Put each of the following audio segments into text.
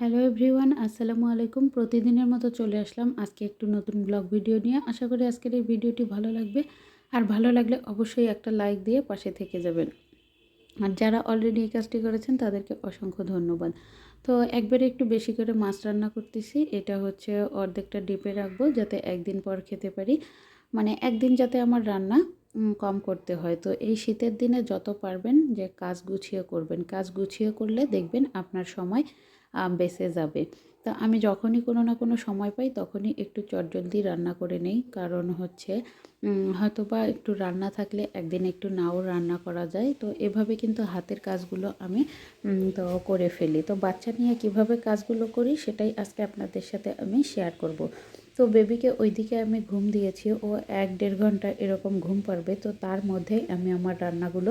Hello everyone, আসসালামু আলাইকুম। প্রতিদিনের মতো চলে আসলাম আজকে একটু নতুন ব্লগ ভিডিও নিয়ে। আশা করি আজকের এই ভিডিওটি ভালো লাগবে। আর ভালো লাগলে অবশ্যই একটা লাইক দিয়ে পাশে থেকে যাবেন। আর যারা অলরেডি এই কাজটি করেছেন, তাদেরকে অসংখ্য ধন্যবাদ। তো একবারে একটু বেশি করে মাছ রান্না করতেছি। এটা হচ্ছে অর্ধেকটা ডিপে রাখব যাতে একদিন পর খেতে পারি। মানে একদিন যাতে আমার রান্না কম করতে হয়। তো এই শীতের দিনে যত পারবেন যে কাজ গুছিয়ে করবেন। কাজ গুছিয়ে করলে দেখবেন আপনার সময় বেঁচে যাবে। তা আমি যখনই কোনো না কোনো সময় পাই তখনই একটু চটজলদি রান্না করে নেই। কারণ হচ্ছে হয়তো বা একটু রান্না থাকলে একদিন একটু নাও রান্না করা যায়। তো এভাবে কিন্তু হাতের কাজগুলো আমি তো করে ফেলি। তো বাচ্চা নিয়ে কীভাবে কাজগুলো করি সেটাই আজকে আপনাদের সাথে আমি শেয়ার করব। তো বেবিকে ওইদিকে আমি ঘুম দিয়েছি। ও এক দেড় ঘণ্টা এরকম ঘুম পারবে তো তার মধ্যেই আমি আমার রান্নাগুলো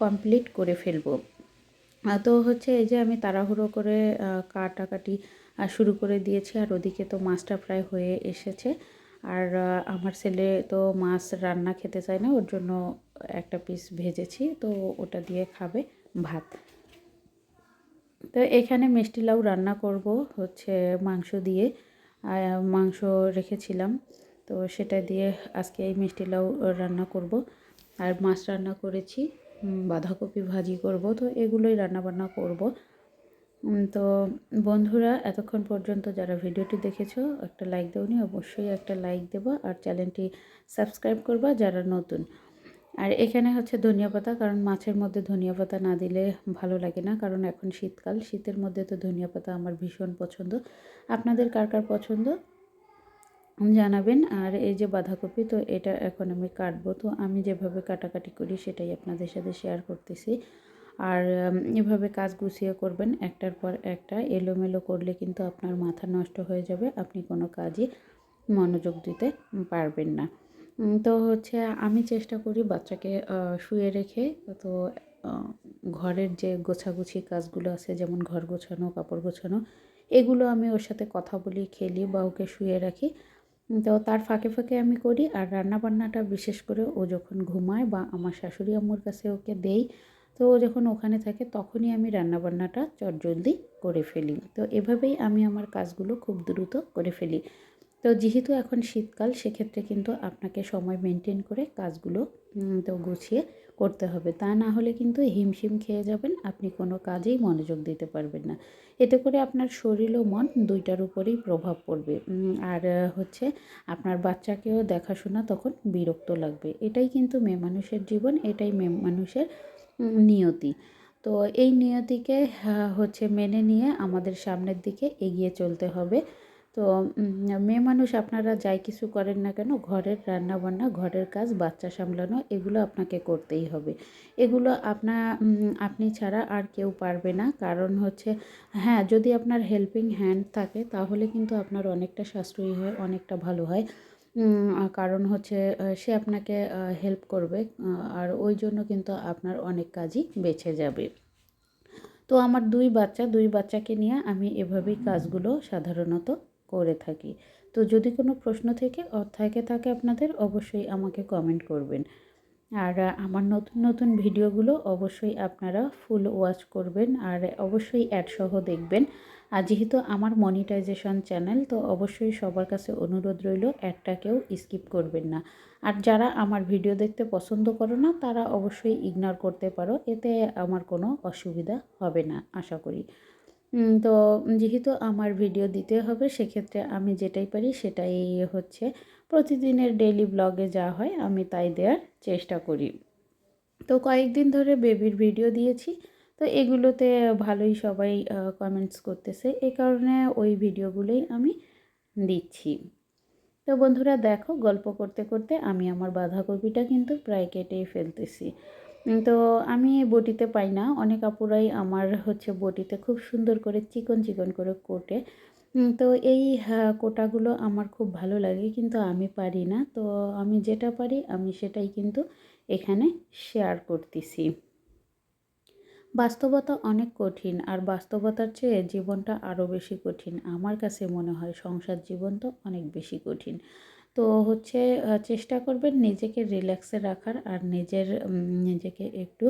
কমপ্লিট করে ফেলব। তো হচ্ছে এই যে আমি তাড়াহুড়ো করে কাটাকাটি শুরু করে দিয়েছি, আর ওদিকে তো মাছটা প্রায় হয়ে এসেছে। আর আমার ছেলে তো মাছ রান্না খেতে চায় না, ওর জন্য একটা পিস ভেজেছি, তো ওটা দিয়ে খাবে ভাত। তো এখানে মিষ্টি লাউ রান্না করব, হচ্ছে মাংস দিয়ে। মাংস রেখেছিলাম। তো সেটা দিয়ে আজকে এই মিষ্টি লাউ রান্না করব। আর মাছ রান্না করেছি বাঁধাকপি ভাজি করব। তো এগুলোই রান্নাবান্না করব। তো বন্ধুরা, এতক্ষণ পর্যন্ত যারা ভিডিওটি দেখেছ, একটা লাইক দেওনি, অবশ্যই একটা লাইক দেবো। আর চ্যানেলটি সাবস্ক্রাইব করবা যারা নতুন। আর এখানে হচ্ছে ধনিয়া পাতা, কারণ মাছের মধ্যে ধনিয়া পাতা না দিলে ভালো লাগে না। কারণ এখন শীতকাল, শীতের মধ্যে তো ধনিয়া পাতা আমার ভীষণ পছন্দ। আপনাদের কার কার পছন্দ? জানাবেন। আর এই যে বাঁধাকপি, তো এটা এখন আমি কাটবো। তো আমি যেভাবে কাটাকাটি করি, সেটাই আপনাদের সাথে শেয়ার করতেছি। আর এভাবে কাজ গুছিয়ে করবেন, একটার পর একটা, এলোমেলো করলে কিন্তু আপনার মাথা নষ্ট হয়ে যাবে। আপনি কোনো কাজই মনোযোগ দিতে পারবেন না। তো হচ্ছে আমি চেষ্টা করি বাচ্চাকে শুয়ে রেখে, তো ঘরের যে গোছাগুছি কাজগুলো আছে, যেমন ঘর গোছানো, কাপড় গোছানো, এগুলো আমি ওর সাথে কথা বলি, খেলি বা ওকে শুয়ে রাখি। তো তার ফাঁকে ফাঁকে আমি করি আর রান্নাবান্নাটা বিশেষ করে ও যখন ঘুমায় বা আমার শাশুড়ি আম্মুর কাছে ওকে দেই, তো ও যখন ওখানে থাকে তখনই আমি রান্নাবান্নাটা চটজলদি করে ফেলি। তো এভাবেই আমি আমার কাজগুলো খুব দ্রুত করে ফেলি। তো যেহেতু এখন শীতকাল, সেক্ষেত্রে কিন্তু আপনাকে সময় মেনটেন করে কাজগুলো তো গুছিয়ে করতে হবে। তা না হলে কিন্তু হিমশিম খেয়ে যাবেন, আপনি কোনো কাজেই মনোযোগ দিতে পারবেন না। এতে করে আপনার শরীর ও মন দুইটার উপরেই প্রভাব পড়বে। আর হচ্ছে আপনার বাচ্চাকেও দেখাশোনা তখন বিরক্ত লাগবে। এটাই কিন্তু মেয়ে মানুষের জীবন, এটাই মেয়ে মানুষের নিয়তি। তো এই নিয়তিকে হচ্ছে মেনে নিয়ে আমাদের সামনের দিকে এগিয়ে চলতে হবে। তো মেয়ে মানুষ আপনারা যাই কিছু করেন না কেন, ঘরের রান্না বান্না ঘরের কাজ, বাচ্চা সামলানো, এগুলো আপনাকে করতেই হবে। এগুলো আপনার আপনি ছাড়া আর কেউ পারবে না। কারণ হচ্ছে হ্যাঁ যদি আপনার হেল্পিং হ্যান্ড থাকে, তাহলে কিন্তু আপনার অনেকটা সাশ্রয়ী হয়, অনেকটা ভালো হয়। কারণ হচ্ছে সে আপনাকে হেল্প করবে আর ওই জন্য কিন্তু আপনার অনেক কাজই বেঁচে যাবে। তো আমার দুই বাচ্চা, দুই বাচ্চাকে নিয়ে আমি এভাবেই কাজগুলো সাধারণত করে থাকি। তো যদি কোনো প্রশ্ন থেকে থেকে থাকে আপনাদের অবশ্যই আমাকে কমেন্ট করবেন। আর আমার নতুন নতুন ভিডিওগুলো অবশ্যই আপনারা ফুল ওয়াচ করবেন আর অবশ্যই অ্যাডসহ দেখবেন। আর যেহেতু আমার মনিটাইজেশন চ্যানেল তো অবশ্যই সবার কাছে অনুরোধ রইল অ্যাডটাকেও স্কিপ করবেন না। আর যারা আমার ভিডিও দেখতে পছন্দ করো না, তারা অবশ্যই ইগনোর করতে পারো, এতে আমার কোনো অসুবিধা হবে না, আশা করি। তো যেহেতু আমার ভিডিও দিতে হবে, সেক্ষেত্রে আমি যেটাই পারি সেটাই হচ্ছে প্রতিদিনের ডেলি ব্লগে যা হয় আমি তাই দেওয়ার চেষ্টা করি। তো কয়েকদিন ধরে বেবির ভিডিও দিয়েছি, তো এগুলোতে ভালোই সবাই কমেন্টস করতেছে। এই কারণে ওই ভিডিওগুলোই আমি দিচ্ছি। তো বন্ধুরা দেখো, গল্প করতে করতে আমি আমার বাঁধাকপিটা কিন্তু প্রায় কেটেই ফেলতেছি। তো আমি বটিতে পাই না। অনেক আপুরাই আমার হচ্ছে বটিতে খুব সুন্দর করে চিকন চিকন করে কোটে। তো এই কোটাগুলো আমার খুব ভালো লাগে কিন্তু আমি পারি না। তো আমি যেটা পারি আমি সেটাই কিন্তু এখানে শেয়ার করতেছি। বাস্তবতা অনেক কঠিন আর বাস্তবতার চেয়ে জীবনটা আরও বেশি কঠিন। আমার কাছে মনে হয় সংসার জীবন তো অনেক বেশি কঠিন। তো হচ্ছে চেষ্টা করবেন নিজেকে রিল্যাক্সে রাখার আর নিজের নিজেকে একটু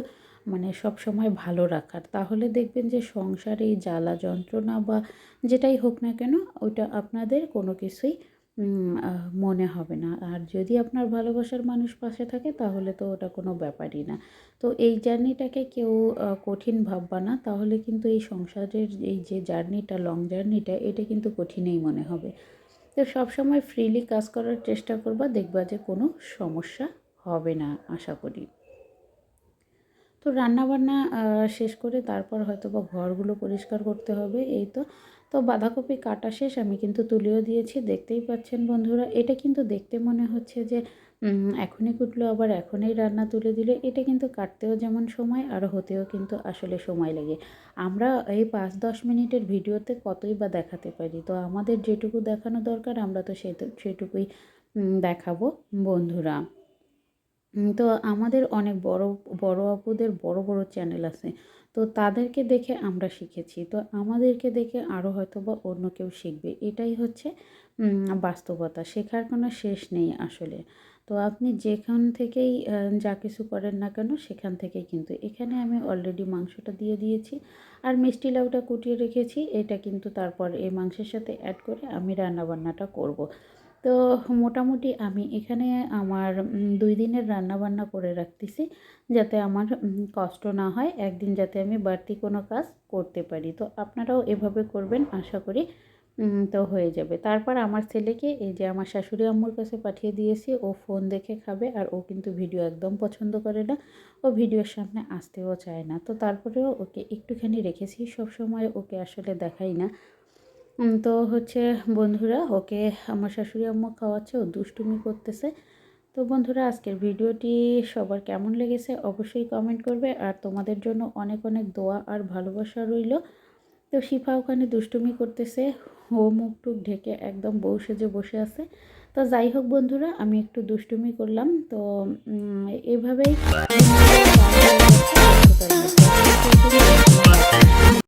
মানে সব সময় ভালো রাখার। তাহলে দেখবেন যে সংসারে এই জ্বালা যন্ত্রণা বা যেটাই হোক না কেন, ওইটা আপনাদের কোনো কিছুই মনে হবে না। আর যদি আপনার ভালোবাসার মানুষ পাশে থাকে, তাহলে তো ওটা কোনো ব্যাপারই না। তো এই জার্নিটাকে কেউ কঠিন ভাববা না। তাহলে কিন্তু এই সংসারের এই যে জার্নিটা লং জার্নিটা, এটা কিন্তু কঠিনই মনে হবে। তো সবসময় ফ্রিলি কাজ করার চেষ্টা করবা, দেখবা যে কোনো সমস্যা হবে না, আশা করি। তো রান্নাবান্না শেষ করে তারপর হয়তো বা ঘরগুলো পরিষ্কার করতে হবে, এই তো। তো বাঁধাকপি কাটা শেষ, আমি কিন্তু তুলেও দিয়েছি, দেখতেই পাচ্ছেন বন্ধুরা। এটা কিন্তু দেখতে মনে হচ্ছে যে এখনই কুটলো, আবার এখনই রান্না তুলে দিলে। এটা কিন্তু কাটতেও যেমন সময়, আর হতেও কিন্তু আসলে সময় লাগে। আমরা এই পাঁচ দশ মিনিটের ভিডিওতে কতই বা দেখাতে পারি? তো আমাদের যেটুকু দেখানো দরকার, আমরা তো সেটু- সেটুকুই দেখাবো, বন্ধুরা। তো আমাদের অনেক বড় বড় আপুদের বড় বড় চ্যানেল আছে। তো তাদেরকে দেখে আমরা শিখেছি। তো আমাদেরকে দেখে আরও হয়তো বা অন্য কেউ শিখবে। এটাই হচ্ছে বাস্তবতা। শেখার কোনো শেষ নেই আসলে। তো আপনি যেখান থেকেই যা কিছু করেন না কেন সেখান থেকেই কিন্তু। এখানে আমি অলরেডি মাংসটা দিয়ে দিয়েছি আর মিষ্টি লাউটা কুটিয়ে রেখেছি। এটা কিন্তু তারপর এই মাংসের সাথে অ্যাড করে আমি রান্নাবান্নাটা করব। তো মোটামুটি আমি এখানে আমার দুই দিনের রান্নাবান্না করে রাখতেছি যাতে আমার কষ্ট না হয়। একদিন যাতে আমি বাড়তি কোনো কাজ করতে পারি। তো আপনারাও এভাবে করবেন আশা করি। তো হয়ে যাবে। তারপর আমার ছেলেকে এই যে আমার শাশুড়ি আম্মুর কাছে পাঠিয়ে দিয়েছি, ও ফোন দেখে খাবে আর ও কিন্তু ভিডিও একদম পছন্দ করে না। ও ভিডিওর সামনে আসতেও চায় না। তো তারপরেও ওকে একটুখানি রেখেছি, সব সময় ওকে আসলে দেখাই না। তো হচ্ছে বন্ধুরা, ওকে আমার শাশুড়ি আম্মু খাওয়াচ্ছে, ও দুষ্টুমি করতেছে। তো বন্ধুরা, আজকের ভিডিওটি সবার কেমন লেগেছে অবশ্যই কমেন্ট করবে। আর তোমাদের জন্য অনেক অনেক দোয়া আর ভালোবাসা রইল। তো শিফা ওখানে দুষ্টুমি করতেছে। ও মুখ টুক ঢেকে একদম বউ সেজে বসে আছে। তো যাই হোক বন্ধুরা, আমি একটু দুষ্টুমি করলাম। তো এভাবেই